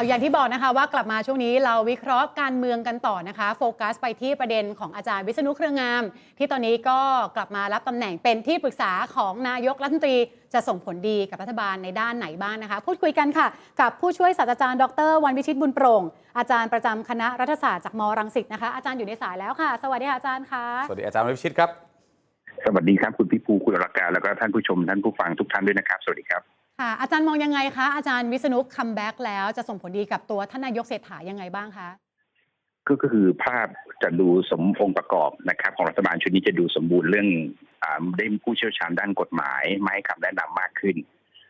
เอาอย่างที่บอกนะคะว่ากลับมาช่วงนี้เราวิเคราะห์การเมืองกันต่อนะคะ โฟกัสไปที่ประเด็นของอาจารย์วิษณุเครืองาม ที่ตอนนี้ก็กลับมารับตำแหน่งเป็นที่ปรึกษาของนายกรัฐมนตรีจะส่งผลดีกับรัฐบาลในด้านไหนบ้างนะคะ พูดคุยกันค่ะ กับผู้ช่วยศาสตราจารย์ดรวันวิชิตบุญโปร่ง อาจารย์ประจำคณะรัฐศาสตร์จากมรังสิตนะคะอาจารย์อยู่ในสายแล้วค่ะ สวัสดีค่ะอาจารย์คะสวัสดีอาจารย์วิชิตครับสวัสดีครับคุณพี่ภูคุณอรการแล้วก็ท่านผู้ชมท่านผู้ฟังทุกท่านด้วยนะครับ สวัสดีครับ ค่ะอาจารย์มองยังไงคะอาจารย์วิษณุคัมแบ็กแล้วจะส่งผลดีกับตัวท่านนายกเศรษฐายังไงบ้างคะก็คือภาพจะดูสมองค์ประกอบนะครับของรัฐบาลชุดนี้จะดูสมบูรณ์เรื่องอได้ผู้เชี่ยวชาญด้านกฎหมายมาให้คำแนะนำมากขึ้น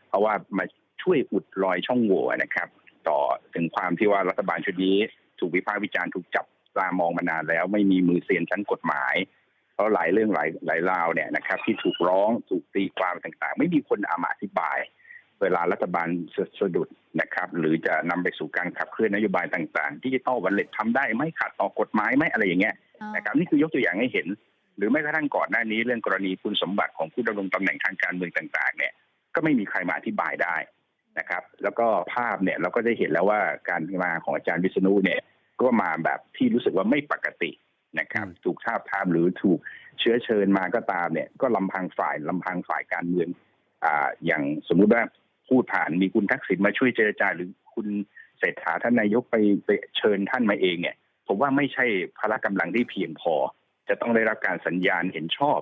เพราะว่ามาช่วยอุดรอยช่องโหว่นะครับ ต่อถึงความที่ว่ารัฐบาลชุดนี้ถูกวิพากษ์วิจารณ์ถูกจับตามองมานานแล้ว ไม่มีมือเซียนชั้นกฎหมายเพราะหลายเรื่องหลายหลายราวเนี่ยนะครับ ที่ถูกร้องถูกตีความต่างๆ ไม่มีคนอามาอธิบาย เวลารัฐบาลสะสะดุดนะครับ หรือจะนำไปสู่การขับเคลื่อนนโยบายต่างๆดิจิตอลวันเล็ตทำได้ไหม่ขัดต่อกฎหมายไหมอะไรอย่างเงี้ยนะครับนี่คือยกตัวอย่างให้เห็น หรือแม้กระทั่งก่อนหน้านี้เรื่องกรณีคุณสมบัติของผู้ดำรงตำแหน่งทางการเมืองต่างๆ เนี่ยก็ไม่มีใครมาอธิบายได้นะครับ แล้วก็ภาพเนี่ยเราก็ได้เห็นแล้วว่าการมาของอาจารย์วิษณุเนี่ยก็มาแบบที่รู้สึกว่าไม่ปกตินะครับอืมถูกทาบทามหรือถูกเชื้อเชิญมาก็ตามเนี่ย ก็ลำพังฝ่ายลำพังฝ่ายการเมืองอ่าอย่างสมมุติว่า พูดผ่านมีคุณทักษิณมาช่วยเจรจาหรือคุณเศรษฐาท่านนายกไปไปเชิญท่านมาเองเนี่ย ผมว่าไม่ใช่พละกำลังที่เพียงพอ จะต้องได้รับการสัญญาณเห็นชอบ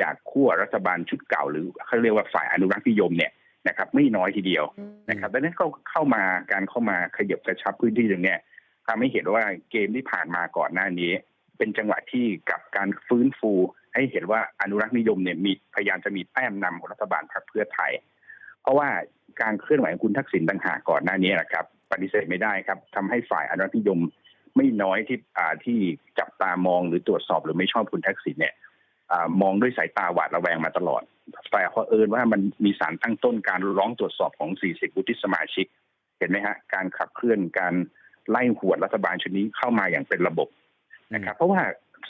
จากขั้วรัฐบาลชุดเก่า หรือเขาเรียกว่าฝ่ายอนุรักษ์นิยมเนี่ยนะครับ ไม่น้อยทีเดียวนะครับดังนั้นก็เข้ามาการเข้ามาขยับกระชับพื้นที่ตรงเนี้ยทำให้เห็นว่าเกมที่ผ่านมาก่อนหน้านี้ เป็นจังหวะที่กับการฟื้นฟู ให้เห็นว่าอนุรักษ์นิยมเนี่ยมีพยายามจะมีแต้มนำของรัฐบาลพรรคเพื่อไทย เพราะว่าการเคลื่อนไหวของคุณทักษิณต่างหากก่อนหน้านี้นะครับ ปฏิเสธไม่ได้ครับทำให้ฝ่ายอนุรักษ์นิยมไม่น้อยที่อ่าที่จับตามองหรือตรวจสอบหรือไม่ชอบคุณทักษิณเนี่ยอามองด้วยสายตาหวาดระแวงมาตลอด แต่พอเอิญว่ามันมีสารตั้งต้นการร้องตรวจสอบของ 40 วุฒิสมาชิก เห็นไหมฮะการขับเคลื่อนการไล่หวดรัฐบาลชุดนี้เข้ามาอย่างเป็นระบบนะครับ เพราะว่า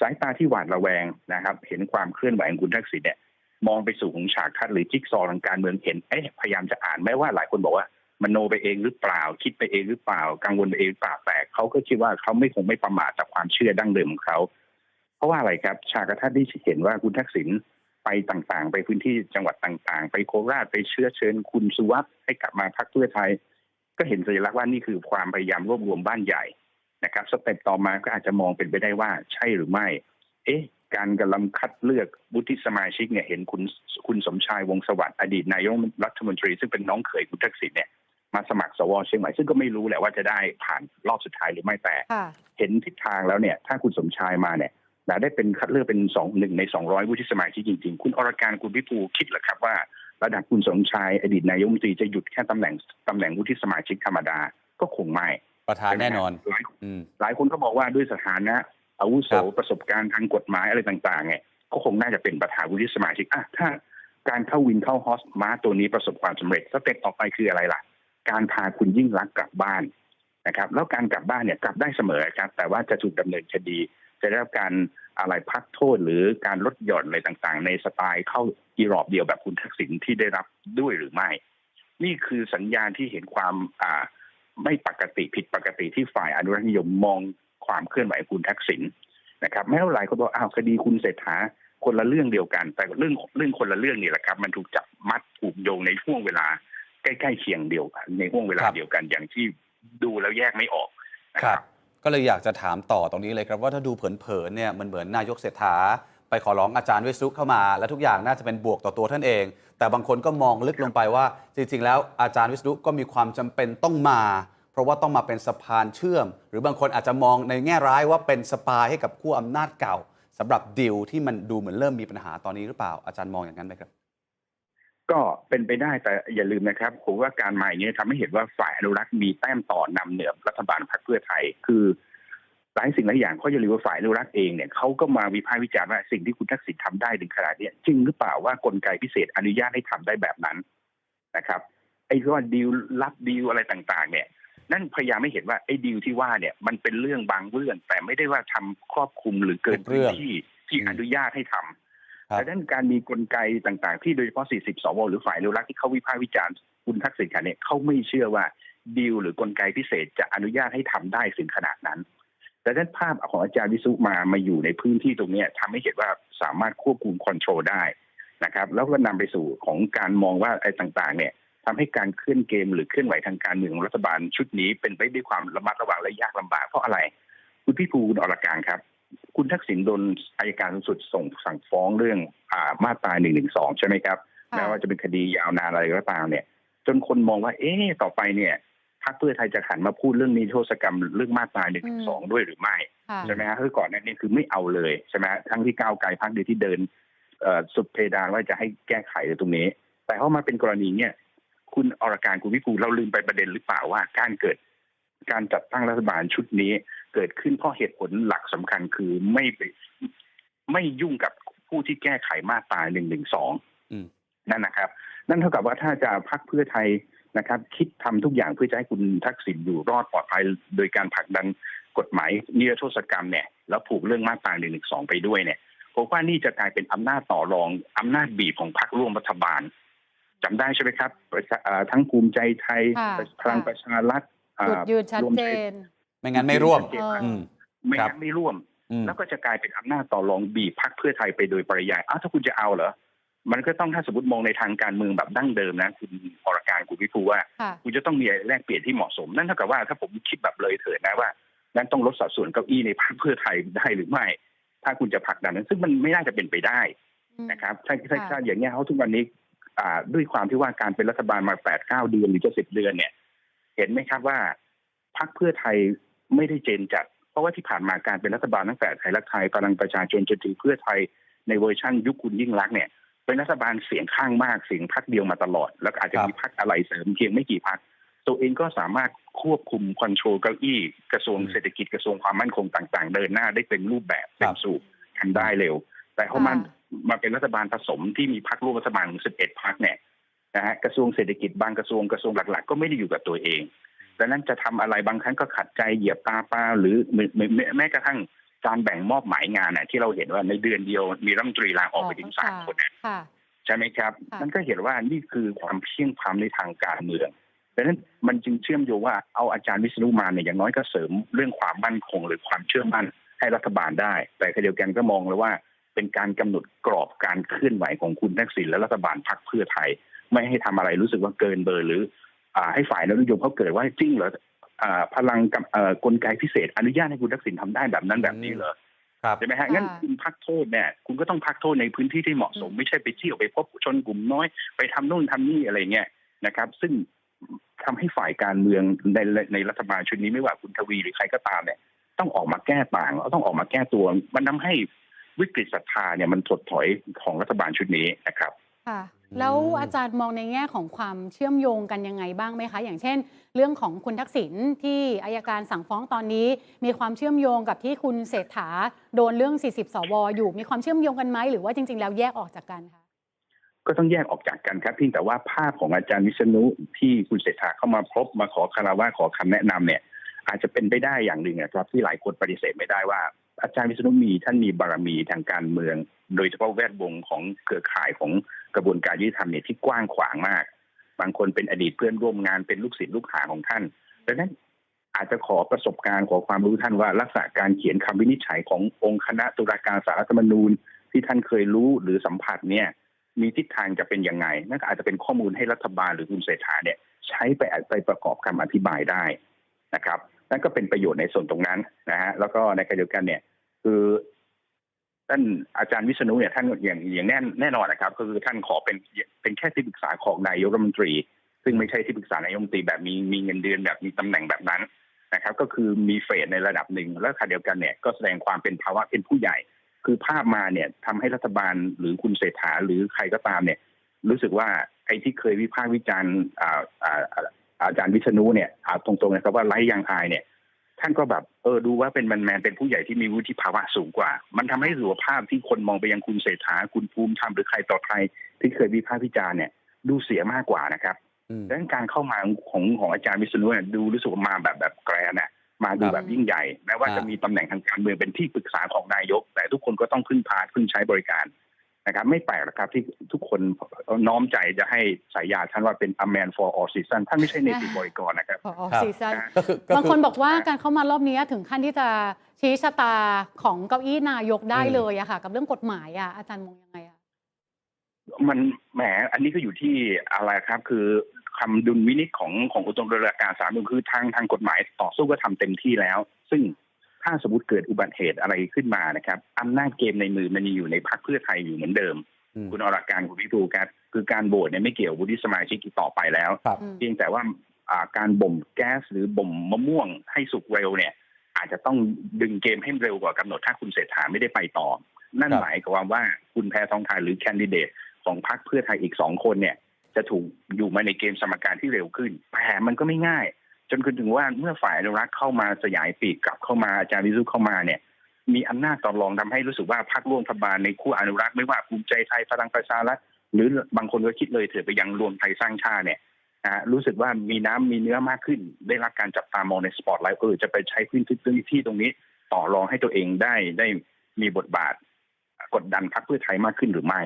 สายตาที่หวาดระแวงนะครับ เห็นความเคลื่อนไหวของคุณทักษิณเนี่ย มองไปสู่ของฉากทัดหรือจิ๊กซอทางการเมืองเห็นเอ๊ะพยายามจะอ่านแม้ว่าหลายคนบอกว่ามโนไปเองหรือเปล่า คิดไปเองหรือเปล่า กังวลไปเองเปล่าแต่เขาก็คิดว่าเขาไม่คงไม่ประมาทจากความเชื่อดั้งเดิมของเขา เพราะว่าอะไรครับ ฉากทัดที่เห็นว่าคุณทักษิณไปต่างๆ ไปพื้นที่จังหวัดต่างๆ ไปโคราชไปเชื้อเชิญ คุณสุวัสด์ให้กลับมาพักเพื่อไทย ก็เห็นสัญลักษณ์ว่านี่คือความพยายามรวบรวมบ้านใหญ่นะครับ สเต็ปต่อมาก็อาจจะมองเป็นไปได้ว่าใช่หรือไม่ เอ๊ะ การกำลังคัดเลือกวุฒิสมาชิกเนี่ยเห็นคุณคุณสมชายวงศ์สวัสดิ์อดีตนายกรัฐมนตรี ซึ่งเป็นน้องเขยคุณทักษิณเนี่ยมาสมัครสวเชียงใหม่ซึ่งก็ไม่รู้แหละว่าจะได้ผ่านรอบสุดท้ายหรือไม่แต่ค่ะเห็นทิศทางแล้วเนี่ย ถ้าคุณสมชายมาเนี่ยนะได้เป็นคัดเลือกเป็นสองหนึ่งในสองร้อยวุฒิสมาชิกจริง ๆ คุณอรการคุณพิภูคิดเหรอครับว่า ระดับคุณสมชายอดีตนายกรัฐมนตรีจะหยุดแค่ตำแหน่งตำแหน่งวุฒิสมาชิกธรรมดาก็คงไม่ประธานแน่นอนหลายอืมหลายคนก็บอกว่าด้วยสถานะ อาวุโสครับประสบการณ์ทางกฎหมายอะไรต่างๆเนี่ยก็คงน่าจะเป็นประธานวุฒิสมาชิกอะถ้าการเข้าวินเข้าฮอสม้าตัวนี้ประสบความสำเร็จสเต็ปต่อไปคืออะไรล่ะ การพาคุณยิ่งรักษณ์กลับบ้านนะครับ แล้วการกลับบ้านเนี่ยกลับได้เสมอครับ แต่ว่าจะถูกดำเนินคดี จะได้รับการอะไรพักโทษหรือการลดหย่อนอะไรต่างๆ ในสไตล์เข้าอีรอบเดียวแบบคุณทักษิณที่ได้รับด้วยหรือไม่ นี่คือสัญญาณที่เห็นความอ่าไม่ปกติผิดปกติที่ฝ่ายอนุรักษ์นิยมมอง ความเคลื่อนไหวของคุณทักษิณนะครับแม้ว่าหลายคนบอกอ้าวคดีคุณเศรษฐาคนละเรื่องเดียวกัน แต่เรื่องเรื่องคนละเรื่องนี่แหละครับ มันถูกจับมัดถูกโยงในช่วงเวลาใกล้ๆเคียงเดียวกันในห่วงเวลาครับเดียวกันอย่างที่ดูแล้วแยกไม่ออกนะคครัรับบก็เลยอยากจะถามต่อตรงนี้เลยครับว่าถ้าดูเผินๆเนี่ยมันเหมือนนายกเศรษฐา ไปขอร้องอาจารย์วิษณุเข้ามา และทุกอย่างน่าจะเป็นบวกต่อตัวท่านเอง แต่บางคนก็มองลึกลงไปว่า จริงๆ แล้วอาจารย์วิษณุก็มีความจำเป็นต้องมาเพ ราะว่าต้องมาเป็นสะพานเชื่อม หรือบางคนอาจจะมองในแง่ร้ายว่าเป็นสปายให้กับขั้วอำนาจเก่าสำหรับดิวที่มันดูเหมือนเริ่มมีปัญหาตอนนี้หรือเปล่าอาจารย์มองอย่างนั้นไหมครับ ก็เป็นไปได้แต่อย่าลืมนะครับผมว่าการมาอย่างนี้ทำให้เห็นว่าฝ่ายอนุรักษ์มีแต้มต่อนำเหนือรัฐบาลพรรคเพื่อไทย คือหลายสิ่งหลายอย่างเขาอย่าลืมว่าฝ่ายอนุรักษ์เองเนี่ยเขาก็มาวิพากษ์วิจารณ์ว่าสิ่งที่คุณทักษิณทำได้ถึงขนาดนี้จริงหรือเปล่าว่ากลไกพิเศษอนุญาตให้ทำได้แบบนั้นนะครับไอ้ที่ว่าดีลรับดีลอะไรต่าง ๆ เนี่ย นั่นพยายามไม่เห็นว่าไอ้ดีลที่ว่าเนี่ยมันเป็นเรื่องบางเรื่อง แต่ไม่ได้ว่าทำครอบคลุมหรือเกินทุกเรื่พื้นองที่ที่อืมอนุญาตให้ทำครับแต่ด้านการมีกลไกต่างๆ ที่โดยเฉพาะ 40 สว หรือฝ่ายอนุรักษ์ที่เขาวิพากษ์วิจารณ์คุณทักษิณค่ะเนี่ยเขาไม่เชื่อว่าดีลหรือกลไกพิเศษจะอนุญาตให้ทำได้ถึงขนาดนั้นแต่ด้านภาพของอาจารย์วิสุมามาอยู่ในพื้นที่ตรงเนี้ยทำให้เห็นว่าสามารถควบคุมคอนโทรลได้นะครับ แล้วก็นำไปสู่ของการมองว่าไอ้ต่างๆ เนี่ย ทำให้การเคลื่อนเกมหรือเคลื่อนไหวทางการเมืองของรัฐบาลชุดนี้เป็นไปด้วยความระมัดระวังและยากลำบากเพราะอะไร คุณพี่ภูคุณอรการครับ คุณทักษิณโดนอายการสูงสุดส่งสั่งฟ้องเรื่องอ่ามาตราหนึ่งหนึ่งสองใช่ไหมครับค่ะแม้ว่าจะเป็นคดียาวนานอะไรก็ตามเนี่ย จนคนมองว่า เอ๊ะต่อไปเนี่ยพรรคเพื่อไทยจะหันมาพูดเรื่องนิรโทษกรรมเรื่องมาตราหนึ่งหนึ่งสองด้วยหรือไม่ค่ะใช่ไหมฮะคือก่อนหนั้นนี่คือไม่เอาเลยใช่ไหมฮะทั้งที่ก้าวไกลพรรคเดียวที่เดินเอ่อสุดเพดานว่าจะให้แก้ไขตรงนี้ แต่พอมาเป็นกรณีเนี่ย คุณอรการคุณวิภูเราลืมไปประเด็นหรือเปล่าว่าการเกิดการจัดตั้งรัฐบาลชุดนี้ เกิดขึ้นเพราะเหตุผลหลักสำคัญคือไม่ไปไม่ยุ่งกับผู้ที่แก้ไขมาตราหนึ่งหนึ่งสองอืมนั่นนะครับ นั่นเท่ากับว่าถ้าจะพักเพื่อไทยนะครับ คิดทำทุกอย่างเพื่อจะให้คุณทักษิณอยู่รอดปลอดภัยโดยการผลักดันกฎหมายนิรโทษกรรมเนี่ยแล้วผูกเรื่องมาตราหนึ่งหนึ่งสองไปด้วยเนี่ยผมว่านี่จะกลายเป็นอำนาจต่อรองอำนาจบีบของพรรคร่วมรัฐบาล จำได้ใช่ไหมครับประชาอ่าทั้งภูมิใจไทยค่ะพลังประชารัฐอ่าจุดยืนชัดรวมเจไทยนไม่งั้นไม่ร่วมเอออืมไม่ครับงั้นไม่ร่วมอืมแล้วก็จะกลายเป็นอำนาจต่อรองบีบพรรคเพื่อไทยไปโดยปริยายอ้าวถ้าคุณจะเอาเหรอมันก็ต้องถ้าสมมติมองในทางการเมืองแบบดั้งเดิมนะคุณอรการคุณวิภูว่าค่ะคุณจะต้องมีอะไรแลกเปลี่ยนที่เหมาะสม นั่นเท่ากับว่าถ้าผมคิดแบบเลยเถิดนะว่า นั้นต้องลดสัดส่วนเก้าอี้ในพรรคเพื่อไทยได้หรือไม่ ถ้าคุณจะผลักดันนั้นซึ่งมันไม่น่าจะเป็นไปได้นะครับถ้าถ้าค่ะถ้าอย่างเงี้ยเขาทุกวันนี้อ่า ด้วยความที่ว่าการเป็นรัฐบาลมาแปดเก้าเดือนหรือจะสิบเดือนเนี่ย เห็นไหมครับว่าพรรคเพื่อไทยไม่ได้เจนจัด เพราะว่าที่ผ่านมาการเป็นรัฐบาลตั้งแต่ไทยรักไทยพลังประชาชนจนถึงเพื่อไทยในเวอร์ชั่นยุคคุณยิ่งรักเนี่ยเป็นรัฐบาลเสียงข้างมากเสียงพรรคเดียวมาตลอด แล้วอาจจะมีพรรคอะไรเสริมเพียงไม่กี่พรรคตัวเองก็สามารถควบคุมคอนโทรลเก้าอี้กระทรวงเศรษฐกิจกระทรวงความมั่นคงต่าง ๆ เดินหน้าได้เป็นรูปแบบเต็มสูบทำได้เร็ว แต่พอมันค่ะ มาเป็นรัฐบาลผสมที่มีพรรคร่วมรัฐบาลถึง11พรรคเนี่ยนะฮะกระทรวงเศรษฐกิจบางกระทรวงกระทรวงหลัก ๆ ก็ไม่ได้อยู่กับตัวเองดังนั้นจะทำอะไรบางครั้งก็ขัดใจเหยียบตาปลาหรือแม้แม้แม้แม้กระทั่งการแบ่งมอบหมายงานน่ะที่เราเห็นว่าในเดือนเดียวมีรัฐมนตรีลาออกไปถึงสามคนน่ะค่ะใช่ไหมครับค่ะนั่นก็เห็นว่านี่คือความเพียงพร้ำในทางการเมืองดังนั้นมันจึงเชื่อมโยงว่าเอาอาจารย์วิษณุมาเนี่ยอย่างน้อยก็เสริมเรื่องความมั่นคงหรือความเชื่อมั่นให้รัฐบาลได้ แต่ขณะเดียวกันก็มองเลยว่า เป็นการกำหนดกรอบการเคลื่อนไหวของคุณทักษิณและรัฐบาลพรรคเพื่อไทย ไม่ให้ทำอะไรรู้สึกว่าเกินเบอร์หรืออ่าให้ฝ่ายนโยมเขาเกิดว่าจริงเหรออ่าพลังกับเอ่อกลไกพิเศษ อนุญาตให้คุณทักษิณทำได้แบบนั้นแบบนี้เหรอครับใช่ไหมฮะค่ะงั้นคุณพักโทษเนี่ยคุณก็ต้องพักโทษในพื้นที่ที่เหมาะสมอืมไม่ใช่ไปเที่ยวไปพบชนกลุ่มน้อย ไปทำโน่นทำนี่อะไรเงี้ยนะครับ ซึ่งทำให้ฝ่ายการเมืองในในรัฐบาลชุดนี้ไม่ว่าคุณทวีหรือใครก็ตามเนี่ยต้องออกมาแก้ต่างต้องออกมาแก้ตัว มันทำให้ วิกฤตศรัทธาเนี่ยมันถดถอยของรัฐบาลชุดนี้นะครับค่ะอืมแล้วอาจารย์มองในแง่ของความเชื่อมโยงกันยังไงบ้างไหมคะ อย่างเช่น เรื่องของคุณทักษิณที่อายการสั่งฟ้องตอนนี้ มีความเชื่อมโยงกับที่คุณเศรษฐาโดนเรื่อง 40 สวอยู่มีความเชื่อมโยงกันไหมหรือว่าจริง ๆ แล้วแยกออกจากกันคะก็ต้องแยกออกจากกันครับเพียงแต่ว่าภาพของอาจารย์วิษณุที่คุณเศรษฐาเข้ามาพบมาขอคารวะขอคำแนะนำเนี่ย อาจจะเป็นไปได้อย่างหนึ่งนะครับที่หลายคนปฏิเสธไม่ได้ว่า อาจารย์วิษณุมีท่านมีบารมีทางการเมือง โดยเฉพาะแวดวงของเครือข่ายของกระบวนการยุติธรรมเนี่ยที่กว้างขวางมาก บางคนเป็นอดีตเพื่อนร่วมงานเป็นลูกศิษย์ลูกหาของท่านดังนั้นอาจจะขอประสบการณ์ขอความรู้ท่านว่าลักษณะการเขียนคำวินิจฉัยขององค์คณะตุลาการสารรัฐธรรมนูญ ที่ท่านเคยรู้หรือสัมผัสเนี่ย มีทิศทางจะเป็นยังไงนั่นอาจจะเป็นข้อมูลให้รัฐบาลหรือคุณเศรษฐาเนี่ย ใช้ไปไปประกอบคำอธิบายได้นะครับนั่นก็เป็นประโยชน์ในส่วนตรงนั้นนะฮะแล้วก็ในขณะเดียวกันเนี่ย คือท่านอาจารย์วิษณุเนี่ยท่านอย่างอย่างแน่แน่นอนนะครับ ก็คือท่านขอเป็นเป็นแค่ที่ปรึกษาของนายกรัฐมนตรี ซึ่งไม่ใช่ที่ปรึกษานายกรัฐมนตรีแบบมีมีเงินเดือนแบบมีตำแหน่งแบบนั้นนะครับ ก็คือมีเฟสในระดับหนึ่งแล้วขณะเดียวกันเนี่ยก็แสดงความเป็นภาวะเป็นผู้ใหญ่ คือภาพมาเนี่ยทำให้รัฐบาลหรือคุณเศรษฐาหรือใครก็ตามเนี่ย รู้สึกว่าไอ้ที่เคยวิพากษ์วิจารณ์อาจารย์วิษณุเนี่ยตรงๆนะครับว่าไร้ยางอายเนี่ย ท่านก็แบบเออดูว่าเป็นแมนแมนๆเป็นผู้ใหญ่ที่มีวุฒิภาวะสูงกว่า มันทำให้สุขภาพที่คนมองไปยังคุณเศรษฐาคุณภูมิธรรมหรือใครต่อใคร ที่เคยวิพากษ์วิจารณ์เนี่ย ดูเสียมากกว่านะครับอืมดังนั้นการเข้ามาของของอาจารย์วิษณุเนี่ยดูรู้สึกว่ามาแบบแบบแกรนน่ะมาดูครับแบบยิ่งใหญ่แม้ว่าครับจะมีตำแหน่งทางการเมืองเป็นที่ปรึกษาของนายก แต่ทุกคนก็ต้องพึ่งพาพึ่งใช้บริการ นะครับไม่แปลกหรอกครับที่ทุกคนน้อมใจจะให้สายยาท่านว่าเป็น a man for all season ท่านไม่ใช่ในติบริกรนะครับพอครับซีซั่นนะก็คือก็บางคืคนบอกว่าการเข้ามารอบนี้ถึงขั้นที่จะชี้ชะตาของเก้าอี้นายกได้อืมเลยอะค่ะ กับเรื่องกฎหมายอะอาจารย์มองยังไงอะมันแหมอันนี้ก็อยู่ที่อะไรครับคือคำดุลวินิจของของอุตมรการสามนุนคือทางทางกฎหมายต่อสู้ก็ทำเต็มที่แล้ว ซึ่ง ถ้าสมมติเกิดอุบัติเหตุอะไรขึ้นมานะครับอำนาจเกมในมือมันยังอยู่ในพรรคเพื่อไทยอยู่เหมือนเดิมอืมคุณอรการคุณพิภูครับคือการโหวตเนี่ยไม่เกี่ยววุฒิสมาชิกอีกต่อไปแล้วครับอืมเพียงแต่ว่าอ่าการบ่มแก๊สหรือบ่มมะม่วงให้สุกเร็วเนี่ย อาจจะต้องดึงเกมให้เร็วกว่ากำหนดถ้าคุณเศรษฐาไม่ได้ไปต่อ นั่นครับหมายความว่าคุณแพทองทานหรือแคนดิเดตของพรรคเพื่อไทยอีกสองคนเนี่ย จะถูกอยู่มาในเกมสมการที่เร็วขึ้นแต่มันก็ไม่ง่าย จนถึงว่าเมื่อฝ่ายอนุรักษ์เข้ามาสยายปีกกลับเข้ามาอาจารย์วิสุเข้ามาเนี่ยมีอำนาจต่อรองทำให้รู้สึกว่าพรรคร่วมรัฐบาลในคู่อนุรักษ์ไม่ว่าภูมิใจไทยพลังประชารัฐหรือบางคนก็คิดเลยเถิดไปยังรวมไทยสร้างชาติเนี่ยนะฮะรู้สึกว่ามีน้ำมีเนื้อมากขึ้น ได้รับการจับตามองในสปอตไลท์เออจะไปใช้พื้นที่ที่ตรงนี้ต่อรองให้ตัวเองได้ได้มีบทบาท กดดันพรรคเพื่อไทยมากขึ้นหรือไม่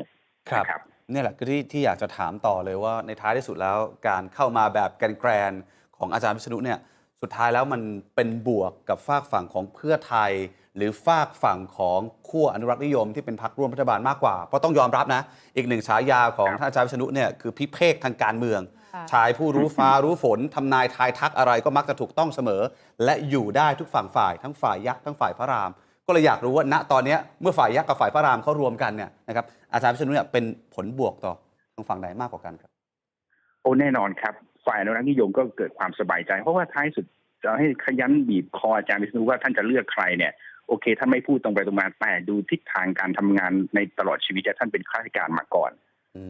ครับนะครับเนี่ยแหละคือที่ที่อยากจะถามต่อเลยว่าในท้ายที่สุดแล้วการเข้ามาแบบแกรนๆ ของอาจารย์วิษณุเนี่ยสุดท้ายแล้วมันเป็นบวกกับฝากฝั่งของเพื่อไทย หรือฝากฝั่งของขั้วอนุรักษ์นิยมที่เป็นพรรคร่วมรัฐบาลมากกว่า เพราะต้องยอมรับนะ อีกหนึ่งฉายาของครับท่านอาจารย์วิษณุเนี่ยคือพิเภกทางการเมืองค่ะชายผู้รู้ฟ้ารู้ฝนทำนายทายทักอะไรก็มักจะถูกต้องเสมอ และอยู่ได้ทุกฝั่งฝ่ายทั้งฝ่ายยักษ์ทั้งฝ่ายพระราม ก็เลยอยากรู้ว่าณตอนเนี้ยเมื่อฝ่ายยักษ์กับฝ่ายพระรามเขารวมกันเนี่ยนะครับอาจารย์วิษณุเนี่ยเป็นผลบวกต่อทางฝั่งไหนมากกว่ากันครับโอ้แน่นอนครับ ฝ่ายอนุรักษ์นิยมก็เกิดความสบายใจ เพราะว่าท้ายสุดจะให้ขยันบีบคออาจารย์วิษณุว่าท่านจะเลือกใครเนี่ยโอเคท่านไม่พูดตรงไปตรงมาแต่ดูทิศทางการทำงานในตลอดชีวิตท่านเป็นข้าราชการมาก่อน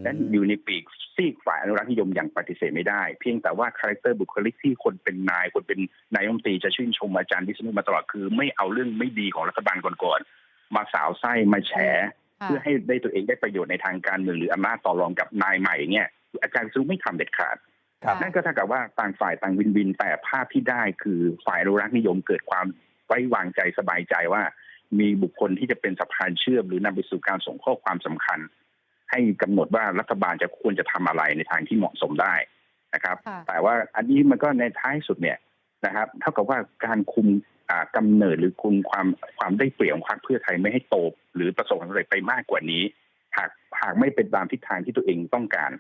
นั้นอยู่ในปีกซีกฝ่ายอนุรักษ์นิยมอย่างปฏิเสธไม่ได้ เพียงแต่ว่าคาแรคเตอร์บุคลิกที่คนเป็นนาย คนเป็นนายกรัฐมนตรีจะชื่นชมอาจารย์วิษณุมาตลอดคือ ไม่เอาเรื่องไม่ดีของรัฐบาลก่อนๆมาสาวไส้มาแฉค่ะเพื่อให้ได้ตัวเองได้ประโยชน์ในทางการเมืองหรืออำนาจต่อรองกับนายใหม่เนี่ยอาจารย์วิษณุไม่ทำเด็ดขาดครับ นั่นก็เท่ากับว่าต่างฝ่ายต่างวินวิน แต่ภาพที่ได้คือฝ่ายอนุรักษ์นิยมเกิดความไว้วางใจสบายใจว่า มีบุคคลที่จะเป็นสะพานเชื่อม หรือนำไปสู่การส่งข้อความสำคัญ ให้กำหนดว่ารัฐบาลจะควรจะทำอะไรในทางที่เหมาะสมได้นะครับ แต่ว่าอันนี้มันก็ในท้ายสุดเนี่ยนะครับ เท่ากับว่าการคุมอ่ากำเนิดหรือคุมความความได้เปรียบของพรรคเพื่อไทยไม่ให้โตหรือประสบความสำเร็จไปมากกว่านี้ หากหากไม่เป็นตามทิศทางที่ตัวเองต้องการ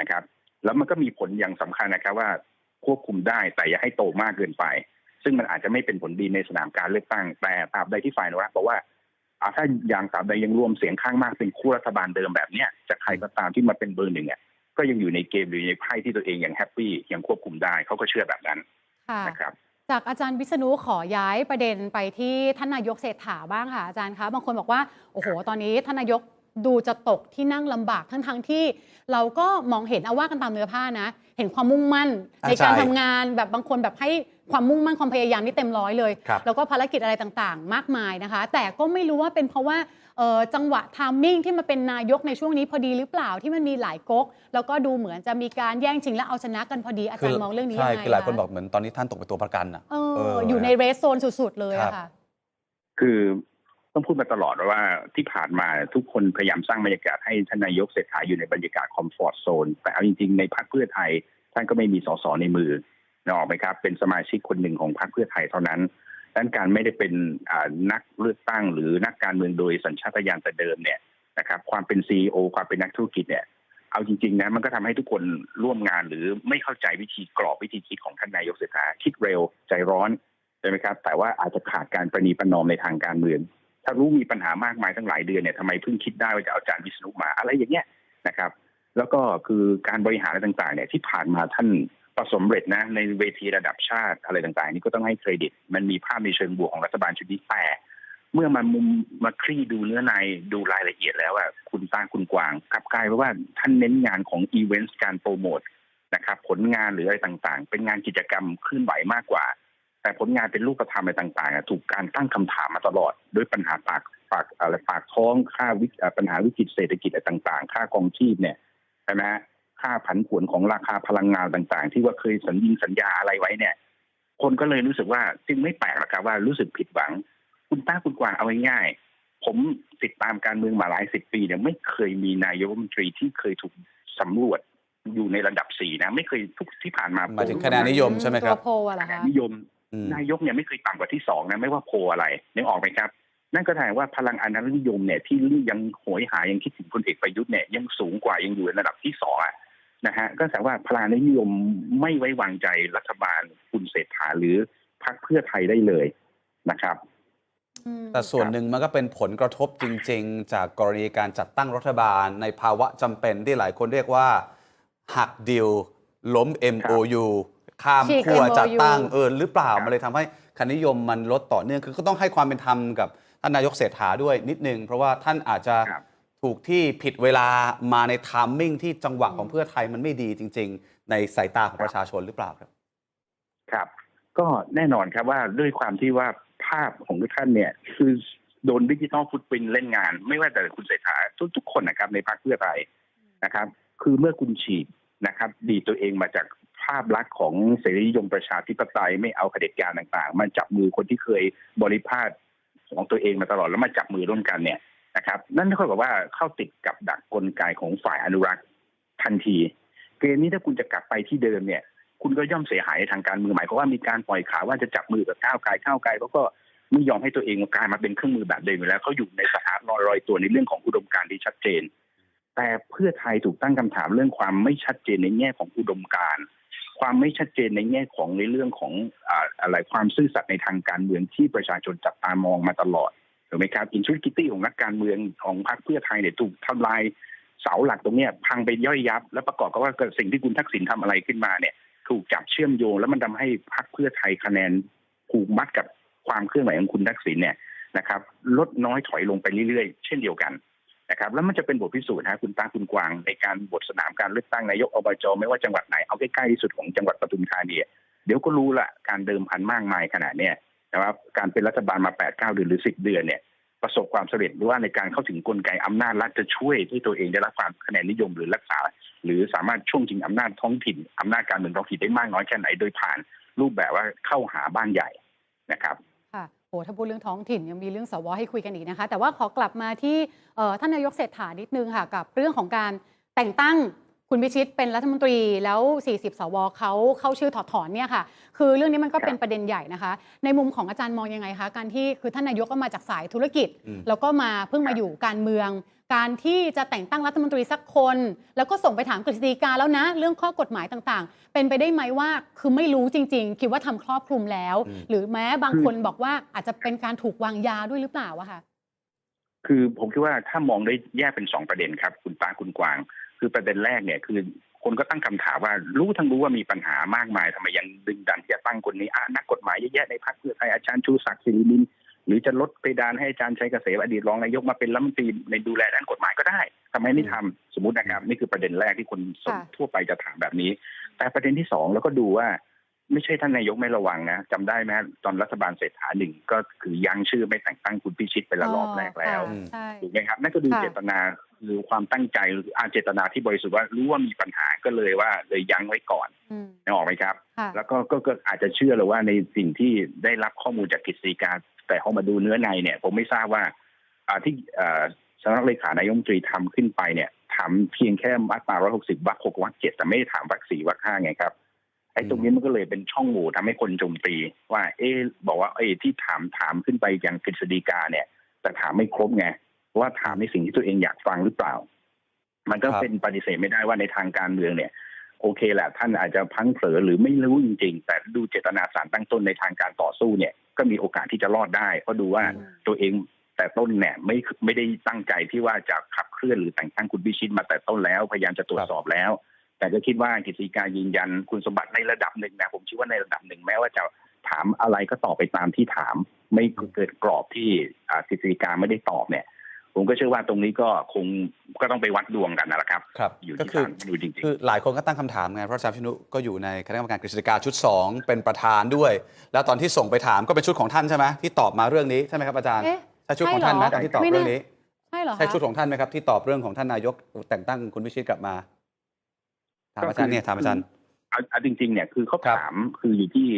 นะครับ แล้วมันก็มีผลอย่างสำคัญนะครับว่าควบคุมได้แต่อย่าให้โตมากเกินไป ซึ่งมันอาจจะไม่เป็นผลดีในสนามการเลือกตั้ง แต่ตราบใดที่ฝ่ายอนุรักษ์บอกว่าอ่าถ้าอย่างตราบใดยังรวมเสียงข้างมากเป็นคู่รัฐบาลเดิมแบบเนี้ยจะใครก็ตามที่มาเป็นเบอร์หนึ่งเนี่ยก็ยังอยู่ในเกมหรือในไพ่ที่ตัวเองยังแฮปปี้ยังควบคุมได้เขาก็เชื่อแบบนั้นค่ะนะครับจากอาจารย์วิษณุขอย้ายประเด็นไปที่ท่านนายกเศรษฐาบ้างค่ะอาจารย์คะบางคนบอกว่าโอ้โห ตอนนี้ท่านนายก ดูจะตกที่นั่งลำบากทั้งทั้งๆที่ เราก็มองเห็นเอาว่ากันตามเนื้อผ้านะ เห็นความมุ่งมั่นอ่าในการใช่ทำงานแบบบางคนแบบให้ความมุ่งมั่นความพยายามนี่เต็มร้อยเลยครับแล้วก็ภารกิจอะไรต่างๆ มากมายนะคะ แต่ก็ไม่รู้ว่าเป็นเพราะว่าเอ่อจังหวะทามมิ่งที่มาเป็นนายกในช่วงนี้พอดีหรือเปล่าที่มันมีหลายก๊ก แล้วก็ดูเหมือนจะมีการแย่งชิงและเอาชนะกันพอดีอาจารย์มองเรื่องนี้ใช่ยังไงคือหลายคนะบอกเหมือนตอนนี้ท่านตกเป็นตัวประกันอะเออเออออยู่ในเรสโซนสุดๆเลยครับอะค่ะ คือ ต้องพูดมาตลอดว่าที่ผ่านมาทุกคนพยายามสร้างบรรยากาศให้ท่านนายกเศรษฐาอยู่ในบรรยากาศคอมฟอร์ทโซนแต่เอาจริงๆในพรรคเพื่อไทย ท่านก็ไม่มีสสในมือนึกออกไหมครับ เป็นสมาชิกคนหนึ่งของพรรคเพื่อไทยเท่านั้นดังนั้นการไม่ได้เป็นนักเลือกตั้ง หรือนักการเมืองโดยสัญชาตญาณแต่เดิมเนี่ยนะครับ ความเป็นซีอความเป็นนักธุรกิจเนี่ยเอาจริงๆนะมันก็ทำให้ทุกคนร่วมงานหรือไม่เข้าใจวิธีกรอบวิธีคิดของท่านนายกเศรษฐาคิดเร็วใจร้อนใช่ไหมครับ แต่ว่าอาจจะขาดการประนีประนอมในทางการเมือง ถ้ารู้มีปัญหามากมายตั้งหลายเดือนเนี่ยทำไมเพิ่งคิดได้ว่าจะเอาอาจารย์วิษณุมาอะไรอย่างเงี้ยนะครับ แล้วก็คือการบริหารอะไรต่างๆ เนี่ยที่ผ่านมาท่านประสบเร็จนะ ในเวทีระดับชาติอะไรต่างๆ นี่ก็ต้องให้เครดิต มันมีภาพในเชิงบวกของรัฐบาลชุดนี้แต่เมื่อมามุมมาคลี่ดูเนื้อในดูรายละเอียดแล้วอะคุณตาคุณกวางกลับกลายเป็นว่าท่านเน้นงานของอีเวนต์การโปรโมทนะครับ ผลงานหรืออะไรต่างๆ เป็นงานกิจกรรมเคลื่อนไหวมากกว่า แต่ผลงานเป็นรูปธรรมอะไรต่างๆอะถูกการตั้งคำถามมาตลอด ด้วยปัญหาปากปากอะไรปากท้องค่าวิกเอ่อปัญหาวิกฤตเศรษฐกิจอะไรต่าง ๆ ค่ากองชีพเนี่ยใช่ไหมฮะค่าผันผวนของราคาพลังงานต่างๆ ที่ว่าเคยสัญญิงสัญญาอะไรไว้เนี่ย คนก็เลยรู้สึกว่าจึงไม่แปลกหรอกครับว่ารู้สึกผิดหวัง คุณต้าคุณกวางเอาง่ายๆพผมติดตามการเมืองมาหลายสิบปีเนี่ยไม่เคยมีนายกรัฐมนตรีที่เคยถูกสำรวจอยู่ในระดับสี่นะ ไม่เคยทุกที่ผ่านมาหมายถึงคะแนนนิยมใช่ไหมครับตัวโพลอะเหรอคะแนนคะนิยมอืม นายกเนี่ยไม่เคยต่ำกว่าที่สองนะไม่ว่าโพลอะไรนึกออกไหมครับ นั่นก็แสดงว่าพลังอนุรักษ์นิยมเนี่ยที่ยังโหยหายังคิดถึงพลเอกประยุทธ์เนี่ยยังสูงกว่ายังอยู่ในระดับที่สองอะนะฮะก็แสดงว่าพลังอนุรักษ์นิยมไม่ไว้วางใจรัฐบาลคุณเศรษฐาหรือพรรคเพื่อไทยได้เลยนะครับอืมแต่ส่วนหนึ่งมันก็เป็นผลกระทบจริง ๆ จากกรณีการจัดตั้งรัฐบาลในภาวะจำเป็นที่หลายคนเรียกว่าหักดิวล้ม MOU ข้ามฉีกขั้ว MOU จัดตั้งเออหรือเปล่าครับมันเลยทำให้คะแนนนิยมมันลดต่อเนื่องคือก็ต้องให้ความเป็นธรรมกับท่านนายกเศรษฐาด้วยนิดนึง เพราะว่าท่านอาจจะครับ ถูกที่ผิดเวลามาในทามมิ่งที่จังหวะของเพื่อไทยมันไม่ดีจริง ๆ ในสายตาของประชาชนหรือเปล่าครับ ครับ ก็แน่นอนครับว่าด้วยความที่ว่าภาพของทุกท่านเนี่ย คือโดนดิจิทัลฟุตปรินท์เล่นงาน ไม่ว่าแต่คุณเศรษฐาทุกๆคนนะครับในพรรคเพื่อไทยนะครับ คือเมื่อคุณฉีกนะครับ ดีดตัวเองมาจาก ภาพลักษณ์ของเสรีนิยมประชาธิปไตยไม่เอาเผด็จการต่างๆ มันจับมือคนที่เคยบริพาทของตัวเองมาตลอดแล้วมาจับมือร่วมกันเนี่ยนะครับ นั่นเท่ากับว่าเข้าติดกับดักกลไกของฝ่ายอนุรักษ์ทันทีเกมนี้ถ้าคุณจะกลับไปที่เดิมเนี่ย คุณก็ย่อมเสียหายทางการเมืองหมายความว่ามีการปล่อยข่าวว่าจะจับมือกับก้าวไกลก้าวไกลเขาก็ไม่ยอมให้ตัวเองกลายมาเป็นเครื่องมือแบบเดิมอยู่แล้วเขาอยู่ในสถานะลอยตัวในเรื่องของอุดมการณ์ที่ชัดเจน แต่เพื่อไทยถูกตั้งคำถามเรื่องความไม่ชัดเจนในแง่ของอุดมการณ์ ความไม่ชัดเจนในแง่ของในเรื่องของอะไรความซื่อสัตย์ในทางการเมืองที่ประชาชนจับตามองมาตลอดถูกไหมครับอินทริกิตี้ของนักการเมืองของพรรคเพื่อไทยเนี่ยถูกทำลายเสาหลักตรงเนี้ยพังไปย่อยยับ แล้วประกอบกับว่าสิ่งที่คุณทักษิณทำอะไรขึ้นมาเนี่ย ถูกจับเชื่อมโยงแล้วมันทำให้พรรคเพื่อไทยคะแนนผูกมัดกับความเคลื่อนไหวของคุณทักษิณเนี่ยนะครับ ลดน้อยถอยลงไปเรื่อยๆ เช่นเดียวกัน นะครับแล้วมันจะเป็นบทพิสูจน์นะคุณตาคุณกวางในการบทสนามการเลือกตั้งนายกอบจไม่ว่าจังหวัดไหนเอาใกล้ๆที่สุดของจังหวัดปทุมธานีเดี๋ยวก็รู้ละการเดิมพันมากมายขนาดเนี้ยนะครับการเป็นรัฐบาลมา8ปดเเดือนหรือ 10 เดือนเนี่ยประสบความสำเร็จหรือว่าในการเข้าถึงกลไกอำนาจรัฐจะช่วยให้ตัวเองได้รับความคะแนนนิยมหรือรักษา หรือสามารถช่วงชิงอำนาจท้องถิ่นอำนาจการเมืองท้องถิ่นได้มากน้อยแค่ไหนโดยผ่านรูปแบบว่าเข้าหาบ้านใหญ่นะครับ โหถ้าพูดเรื่องท้องถิ่นยังมีเรื่องสวให้คุยกันอีกนะคะ แต่ว่าขอกลับมาที่ท่านนายกเศรษฐานิดนึงค่ะกับเรื่องของการแต่งตั้ง คุณพิชิตเป็นรัฐมนตรีแล้ว 40 สวเขาเข้าชื่อถอดถอนเนี่ยค่ะ คือเรื่องนี้มันก็ครับเป็นประเด็นใหญ่นะคะ ในมุมของอาจารย์มองยังไงคะ การที่คือท่านนายกก็มาจากสายธุรกิจอืมแล้วก็มาเพิ่งมาอยู่การเมือง การที่จะแต่งตั้งรัฐมนตรีสักคน แล้วก็ส่งไปถามกฤษฎีกาแล้วนะ เรื่องข้อกฎหมายต่างๆ เป็นไปได้ไหมว่าคือไม่รู้จริง ๆ คิดว่าทำครอบคลุมแล้วอืมหรือแม้บางคนบอกว่าอาจจะเป็นการถูกวางยาด้วยหรือเปล่าอะค่ะคือผมคิดว่าถ้ามองได้แยกเป็นสองประเด็นครับ คุณปาคุณกวาง คือประเด็นแรกเนี่ยคือคนก็ตั้งคำถามว่ารู้ทั้งรู้ว่ามีปัญหามากมายทำไมยังดึงดันที่จะตั้งคนนี้อะนักกฎหมายเยอะแยะในพรรคเพื่อไทยอาจารย์ชูศักดิ์ศิรินินหรือจะลดเพดานให้อาจารย์ชัยเกษมอดีตรองนายกมาเป็นรัฐมนตรีในดูแลด้านกฎหมายก็ได้ทำไมไม่ทำสมมตินะครับ นี่คือประเด็นแรกที่คนสนค่ะทั่วไปจะถามแบบนี้ แต่ประเด็นที่สองแล้วก็ดูว่า ไม่ใช่ท่านนายกไม่ระวังนะจำได้ไหมตอนรัฐบาลเศรษฐาหนึ่งก็คือยังชื่อไม่แต่งตั้งคุณพิชิตเป็นละรอบแรกแล้วอ๋อค่ะใช่ถูกไหมครับนั่นก็ดูค่ะเจตนา หรือความตั้งใจหรืออาเจตนาที่บริสุทธิ์ว่ารู้ว่ามีปัญหาก็เลยว่าเลยยั้งไว้ก่อนอืมนึกออกไหมครับค่ะแล้วก็ก็ก็อาจจะเชื่อเลยว่าในสิ่งที่ได้รับข้อมูลจากกฤษฎีกาแต่พอมาดูเนื้อในเนี่ย ผมไม่ทราบว่าอ่าที่อ่าสำนักเลขานายกรัฐมนตรีทำขึ้นไปเนี่ยถามเพียงแค่มาตรา160วรรค6วรรค7แต่ไม่ได้ถามวรรค4วรรค5ไงครับไอ้ตรงนี้มันก็เลยเป็นช่องโหว่ทำให้คนโจมตีว่า เอ๊ะบอกว่าไอ้ที่ถามถามขึ้นไปยังกฤษฎีกาเนี่ย แต่ถามไม่ครบไง ว่าถามในสิ่งที่ตัวเองอยากฟังหรือเปล่า มันก็ครับเป็นปฏิเสธไม่ได้ว่าในทางการเมืองเนี่ย โอเคแหละท่านอาจจะพลังเผลอหรือไม่รู้จริง ๆ แต่ดูเจตนาสารตั้งต้นในทางการต่อสู้เนี่ย ก็มีโอกาสที่จะรอดได้เพราะดูว่าอืมตัวเองแต่ต้นเนี่ยไม่ไม่ได้ตั้งใจที่ว่าจะขับเคลื่อนหรือแต่งตั้งคุณพิชิตมาแต่ต้นแล้ว พยายามจะตรวจสอบแล้ว แต่ก็คิดว่ากฤษฎีกายืนยันคุณสมบัติในระดับหนึ่งนะผมคิดว่าในระดับหนึ่งแม้ว่าจะถามอะไรก็ตอบไปตามที่ถาม ไม่เกิดกรอบที่อ่ากฤษฎีกาไม่ได้ตอบเนี่ย ผมก็เชื่อว่าตรงนี้ก็คงก็ต้องไปวัดดวงกันนั่นแหละครับครับอยู่ก็ที่คือศาลดูจริงคือหลายคนก็ตั้งคำถามไงเพราะอาจารย์พิษณุก็อยู่ในคณะกรรมการกฤษฎีกาชุด 2 เป็นประธานด้วย แล้วตอนที่ส่งไปถามก็เป็นชุดของท่านใช่ไหมที่ตอบมาเรื่องนี้ใช่ไหมครับอาจารย์เอ๊ะใช่ชุดของท่านไหมใช่เหรอตอนที่ตอบไม่เรื่น่าองนี้ใช่เหรอคะใช่ชุดของท่านไหมครับที่ตอบเรื่องของท่านนายกแต่งตั้งคุณพิชิตกลับมาถามอาจารย์เนี่ยถามอาจารย์เอาเอาจริงๆเนี่ยคือเขาครับถามคืออยู่ที่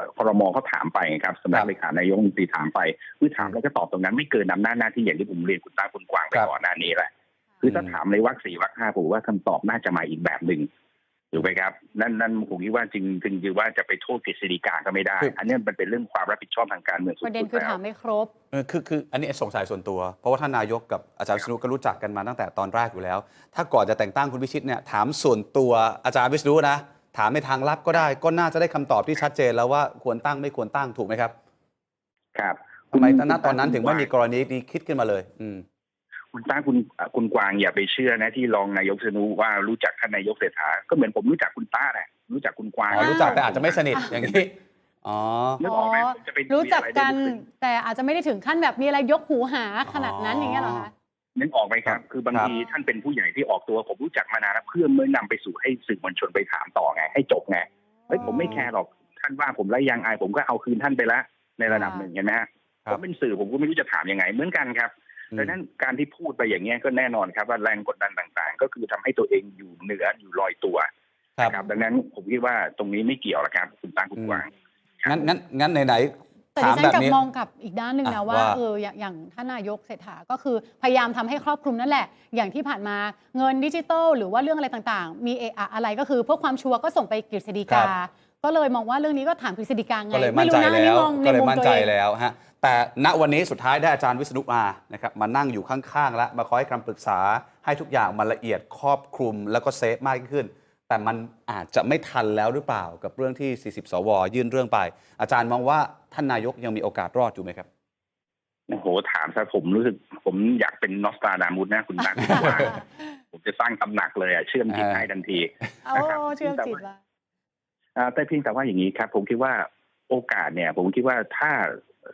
อ่าครมเขาถามไปครับสำนัครักบเลขานายกรัฐมนตรีถามไปคือถามแล้วก็ตอบตรงนั้นไม่เกินอำนาจหน้าที่อย่างที่ผมเรียนคุณตาคุณกวางไปครับก่อนหน้านี้แหละคือถ้าถามในวรรคสี่วรรคห้าผมว่าคำตอบน่าจะมาอีกแบบหนึ่งถูกไหมครับนั่นนั่นผมคิดว่าจริงจริงคือว่าจะไปโทษกฤษฎีกาก็ไม่ได้ อันนี้มันเป็นเรื่องความรับผิดชอบทางการเมืองสุประเด็นดๆคือแล้วถามไม่ครบเออคือคืออันนี้สงสัยส่วนตัว เพราะว่าท่านนายกกับอาจารย์วิษณุก็รู้จักกันมาตั้งแต่ตอนแรกอยู่แล้ว ถ้าก่อนจะแต่งตั้งคุณพิชิตเนี่ยถามส่วนตัวอาจารย์วิษณุนะ ถามในทางลับก็ได้ ก็น่าจะได้คำตอบที่ชัดเจนแล้วว่าควรตั้งไม่ควรตั้งถูกไหมครับ ครับทำไมคุณณตอนนั้นถึงไม่มีคุณกรณีนี้คิดขึ้นมาเลย อืมคุณตั้งคุณคุณกวางอย่าไปเชื่อนะที่รองนายกวิษณุว่ารู้จักท่านนายกเศรษฐาก็เหมือนผมรู้จักคุณต้าแหละรู้จักคุณกวางอ๋อรู้จักแต่อาจจะไม่สนิทอย่างนี้อ๋อนึกออกไหมอ๋อผมจะไปรู้จักกันมีอะไรได้รู้สึแต่อาจจะไม่ได้ถึงขั้นแบบมีอะไรยกหูหาขนาดนั้นอย่างเงี้ยเหรอคะ นึกออกไหมครับ คือบางครับทีท่านเป็นผู้ใหญ่ที่ออกตัวผมรู้จักมานานแล้วเพื่อเมื่อนำไปสู่ให้สื่อมวลชนไปถามต่อไง ให้จบไงเฮ้ยผมไม่แคร์หรอกท่านว่าผมไร้ยางอายผมก็เอาคืนท่านไปละในระดับหนึ่งเห็นไหมฮะครัผบมเป็นสื่อผมก็ไม่รู้จะถามยังไง เหมือนกันครับอืมดังนั้นการที่พูดไปอย่างเงี้ยก็แน่นอนครับว่าแรงกดดันต่างๆ ก็คือทำให้ตัวเองอยู่เหนืออยู่ลอยตัวครับนะครับ ดังนั้นผมคิดว่าตรงนี้ไม่เกี่ยวหรอกครับคุณตาคุณกวางงั้นงั้นงั้นไหน แต่ๆถาดิมฉันแบบกลับนี้มองกลับอีกด้านหนึ่งนะอะว่าว่าเอออย่างอย่างท่านนายกเศรษฐาก็คือพยายามทำให้ครอบคลุมนั่นแหละ อย่างที่ผ่านมาเงินดิจิตอลหรือว่าเรื่องอะไรต่างๆ มีเอะอะอะไรก็คือเพื่อความชัวร์ก็ส่งไปกฤษฎีกา ก็เลยมองว่าเรื่องนี้ก็ถามกฤษฎีกาไงก็เลยมั่นใจไรู้ะอันแล้นี้วมองในก็เลยมุมมั่นตัวใจเองแล้วฮะแต่ณวันนี้สุดท้ายได้อาจารย์วิษณุมานะครับมานั่งอยู่ข้างๆ แล้วมาคอยให้คำปรึกษาให้ทุกอย่างมันละเอียดครอบคลุมแล้วก็เซฟมากยิ่งขึ้น แต่มันอาจจะไม่ทันแล้วหรือเปล่ากับเรื่องที่ 40 สว ยื่นเรื่องไป อาจารย์มองว่าท่านนายกยังมีโอกาสรอดอยู่ไหมครับโอ้โหถามซะผมรู้สึก ผมอยากเป็นนอสตราดามุสนะคุณตาคุณกวางผมจะสร้างตำหนักเลยอะเชื่อมจิตให้ทันทีเอานะครับเชื่อมจิตว่าอ่าแต่เพียงแต่ว่าอย่างนี้ครับ ผมคิดว่าโอกาสเนี่ย ผมคิดว่าถ้า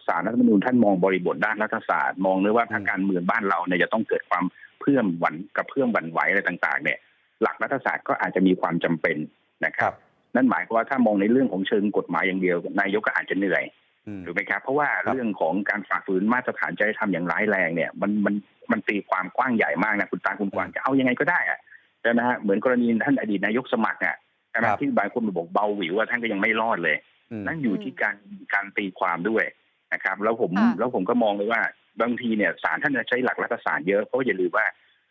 สารรัฐธรรมนูญท่านมองบริบทด้านรัฐศาสตร์มองเลยว่าทางการเมืองบ้านเราเนี่ยจะต้องเกิดความเพื่อมหวั่นกับเพื่อมหวั่นไหวอะไรต่าง ๆ เนี่ย หลักรัฐศาสตร์ก็อาจจะมีความจำเป็นนะครับ นั่นหมายความว่าถ้ามองในเรื่องของเชิงกฎหมายอย่างเดียวนายกก็อาจจะเหนื่อยอืมถูกไหมครับ เพราะว่าครับเรื่องของการฝ่าฝืนมาตรฐานจริยธรรมอย่างร้ายแรงเนี่ย มันมันมันตีความกว้างใหญ่มากนะคุณตาคุณกวางจะเอายังไงก็ได้อะใช่ไหมฮะเหมือนกรณีท่านอดีตนายกสมัครอะใช่ไหมครับที่บางคนบอกเบาหวิวว่าท่านก็ยังไม่รอดเลยอืมนั่นอยู่ที่การการตีความด้วยนะครับ แล้วผมค่ะแล้วผมก็มองเลยว่าบางทีเนี่ยศาลท่านจะใช้หลักรัฐศาสตร์เยอะเพราะอย่าลืมว่า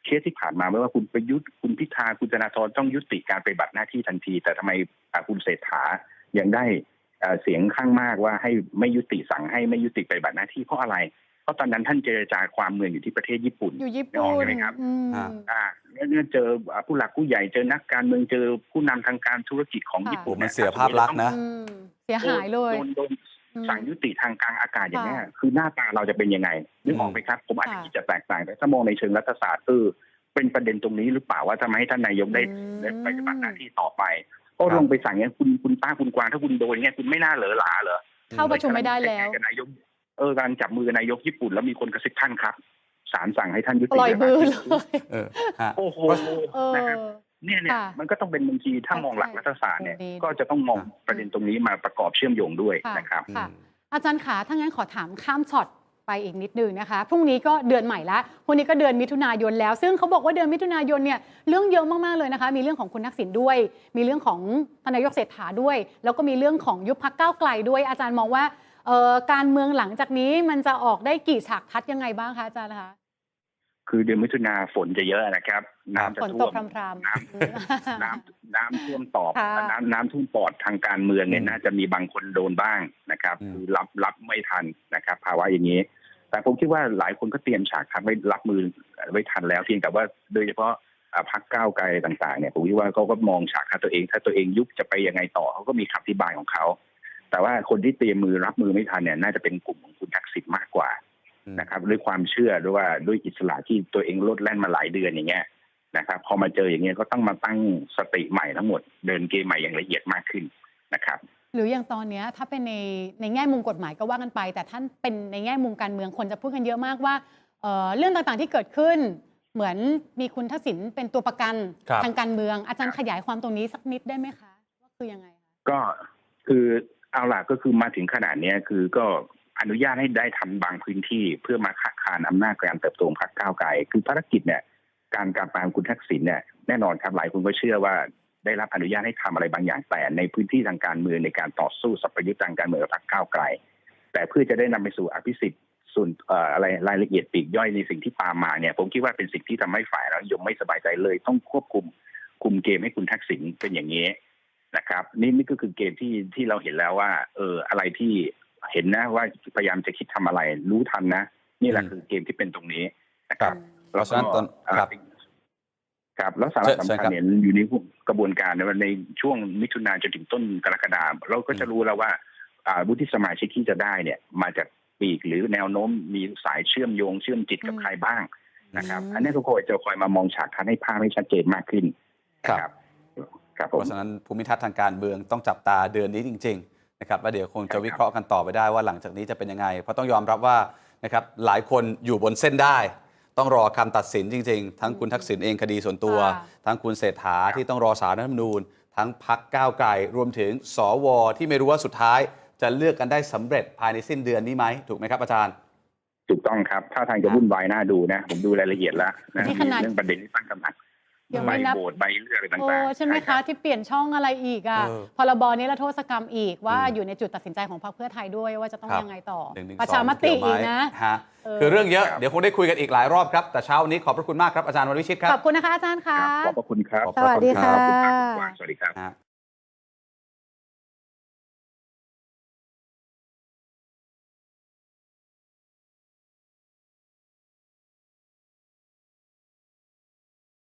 เคสที่ผ่านมาไม่ว่าคุณประยุทธ์คุณพิธาคุณธนาธรต้องยุติการปฏิบัติหน้าที่ทันที แต่ทำไมอ่าคุณเศรษฐายังได้เอ่อเสียงข้างมากว่าให้ไม่ยุติสั่งให้ไม่ยุติปฏิบัติหน้าที่เพราะอะไรเพราะตอนนั้นท่านเจรจาความเมืองอยู่ที่ประเทศญี่ปุ่นอยู่ญี่ไม่ออกปุ่นใช่ไหมครับอืมอ่าอ่าแล้วเนี่ยเจออ่าผู้หลักผู้ใหญ่เจอนักการเมืองเจอผู้นำทางการธุรกิจของค่ะญี่ปุ่นมันเสียภาพลักษณ์นะอืมเสียหายเลยโดนโดนอืม สั่งยุติทางกลางอากาศอย่างนี้ยค่ะคือหน้าตาเราจะเป็นยังไงนึกออกไหมครับ ผมอาจจะค่ะคิดจะแตกต่างแต่ถ้ามองในเชิงรัฐศาสตร์เออเป็นประเด็นตรงนี้หรือเปล่าว่าทำให้ท่านนายกได้อืมได้ปฏิบัติหน้าที่ต่อไป ก็ครับลงไปสั่งเงี้ยคุณคุณป้าคุณกวางถ้าคุณโดนเงี้ยคุณไม่น่าเหลอหลาเหรอเข้าประชุมไม่ได้แล้วกับนายกเออการจับมือนายกญี่ปุ่นแล้วมีคนกระซิบท่านครับศาลสั่งให้ท่านยุติปล่อยมือเลยเออฮะโอ้โหเออนะครับ เนี่ยเนี่ยค่ะมันก็ต้องเป็นบางทีถ้ามองหลักรัฐศาสตร์เนี่ยดี ก็จะต้องมองครับประเด็นตรงนี้มาประกอบเชื่อมโยงด้วยค่ะนะครับ ค่ะอาจารย์ขาถ้างั้นขอถามข้ามช็อตไปอีกนิดนึงนะคะ พรุ่งนี้ก็เดือนใหม่ละพรุ่งนี้ก็เดือนมิถุนายนแล้ว ซึ่งเขาบอกว่าเดือนมิถุนายนเนี่ยเรื่องเยอะมากๆเลยนะคะ มีเรื่องของคุณทักษิณด้วย มีเรื่องของทานนายกเศรษฐาด้วย แล้วก็มีเรื่องของยุบพักก้าวไกลด้วย อาจารย์มองว่าเอ่อการเมืองหลังจากนี้มันจะออกได้กี่ฉากทัดยังไงบ้างคะอาจารย์คะ คือเดือนมิถุนาฝนจะเยอะนะครับ น้ำจะฝนตท่วกมพรำๆน้ำน้ำน้ำท่วมตอบค่ะน้ำน้ำท่วมปอดทางการเมืองเนี่ยอืมน่าจะมีบางคนโดนบ้างนะครับอืมคือรับรับไม่ทันนะครับ ภาวะอย่างนี้ แต่ผมคิดว่าหลายคนก็เตรียมฉากทัดไว้รับมือไว้ทันแล้วเพียงแต่ว่าโดยเฉพาะอ่าพรรคก้าวไกลต่างๆเนี่ยผมคิดว่าเขาก็มองฉากทัดตัวเอง ถ้าตัวเองยุบจะไปยังไงต่อเขาก็มีคำอธิบายของเขาแต่ว่าคนที่เตรียมมือรับมือไม่ทันเนี่ยน่าจะเป็นกลุ่มของคุณทักษิณมากกว่าอืมนะครับด้วยความเชื่อด้วยว่าด้วยอิสระที่ตัวเองลดแล่นมาหลายเดือนอย่างเงี้ย นะครับ พอมาเจออย่างเงี้ยก็ต้องมาตั้งสติใหม่ทั้งหมดเดินเกมใหม่อย่างละเอียดมากขึ้นนะครับ หรืออย่างตอนเนี้ยถ้าเป็นในในแง่มุมกฎหมายก็ว่ากันไป แต่ท่านเป็นในแง่มุมการเมืองคนจะพูดกันเยอะมากว่าเอ่อเรื่องต่างๆที่เกิดขึ้น เหมือนมีคุณทักษิณเป็นตัวประกันครับ ทางการเมือง อาจารย์ขยายความตรงนี้สักนิดได้ไหมคะว่าคือยังไงคะ ก็คือเอาล่ะก็คือมาถึงขนาดเนี้ยคือก็อนุญาตให้ได้ทำบางพื้นที่เพื่อมาขัดขานอำนาจการเติบโตของพรรคก้าวไกลคือภารกิจเนี่ย การการปรามคุณทักษิณเนี่ยแน่นอนครับหลายคนก็เชื่อว่าได้รับอนุญาตให้ทำอะไรบางอย่างแต่ในพื้นที่ทางการเมืองในการต่อสู้สัพพยุทธ์ทางการเมืองกับพรรคก้าวไกล แต่เพื่อจะได้นำไปสู่อภิสิทธิ์ส่วนเอ่ออะไรรายละเอียดปลีกย่อยในสิ่งที่ตามมาเนี่ย ผมคิดว่าเป็นสิ่งที่ทำให้ฝ่ายเรานิยมไม่สบายใจเลย ต้องควบคุมคุมเกมให้คุณทักษิณเป็นอย่างนี้นะครับ นี่นี่ก็คือเกมที่ที่เราเห็นแล้วว่า เอออะไรที่เห็นนะว่าพยายามจะคิดทำอะไรรู้ทันนะ นี่แหละอืมคือเกมที่เป็นตรงนี้นะครับ เพราะฉะนั้นตอนแล้วก็ครับครับแล้วสาระเชิญสำเชิญคัญครับเนี่ยอยู่ในกระบวนการในในช่วงมิถุนาจนถึงต้นกรกฎาคมเราก็จะรู้แล้วว่าอ่าวุฒิสมาชิกที่จะได้เนี่ย มาจากปีกหรือแนวโน้มมีสายเชื่อมโยงเชื่อมจิตกับอืมใครบ้างนะครับอืมอันนี้ก็คอยจะคอยมามองฉากทัศน์ให้ภาพให้ชัดเจนมากขึ้นนะครับครับผเพมราะฉะนั้นภูมิทัศน์ทางการเมืองต้องจับตาเดือนนี้จริง ๆ นะครับว่าเดี๋ยวคงจะวิเคราะห์กันต่อไปได้ว่าหลังจากนี้จะเป็นยังไง เพราะต้องยอมรับว่านะครับหลายคนอยู่บนเส้นได้ ต้องรอคำตัดสินจริง ๆ ทั้งคุณทักษิณเองคดีส่วนตัวค่ะทั้งคุณเศรษฐาที่ต้องรอสารรัฐธรรมนูญ ทั้งพักก้าวไกลรวมถึงสวที่ไม่รู้ว่าสุดท้าย จะเลือกกันได้สำเร็จภายในสิ้นเดือนนี้ไหมถูกไหมครับอาจารย์ถูกต้องครับ ถ้าทางจะวุ่นวายน่าดูนะ ผมดูรายละเอียดแล้วนะนี่มีขนาดเรื่องประเด็นที่ตั้งคำถาม ยังใบไม่นับ โบดใบเลือกอะไรต่างโอ้ๆใช่ไหมรัคะบที่เปลี่ยนช่องอะไรอีกอะเออพรบนี้ละโทษกรรมอีกว่าอืมอยู่ในจุดตัดสินใจของพรรคเพื่อไทยด้วยว่าจะต้องครับ ยังไงต่อ หนึ่งหนึ่งประสองชามติเกี่ยวไหมอีกนะฮะเออคือเรื่องเยอะ ครับ เดี๋ยวคงได้คุยกันอีกหลายรอบครับ แต่เช้าวันนี้ขอบพระคุณมากครับอาจารย์วันวิชิตครับ ขอบคุณนะคะอาจารย์คค่ะ รับขอบพระคุณครับ ขอบสวัสดีขอบคุณครัค่ะบสวัสดีครับฮะ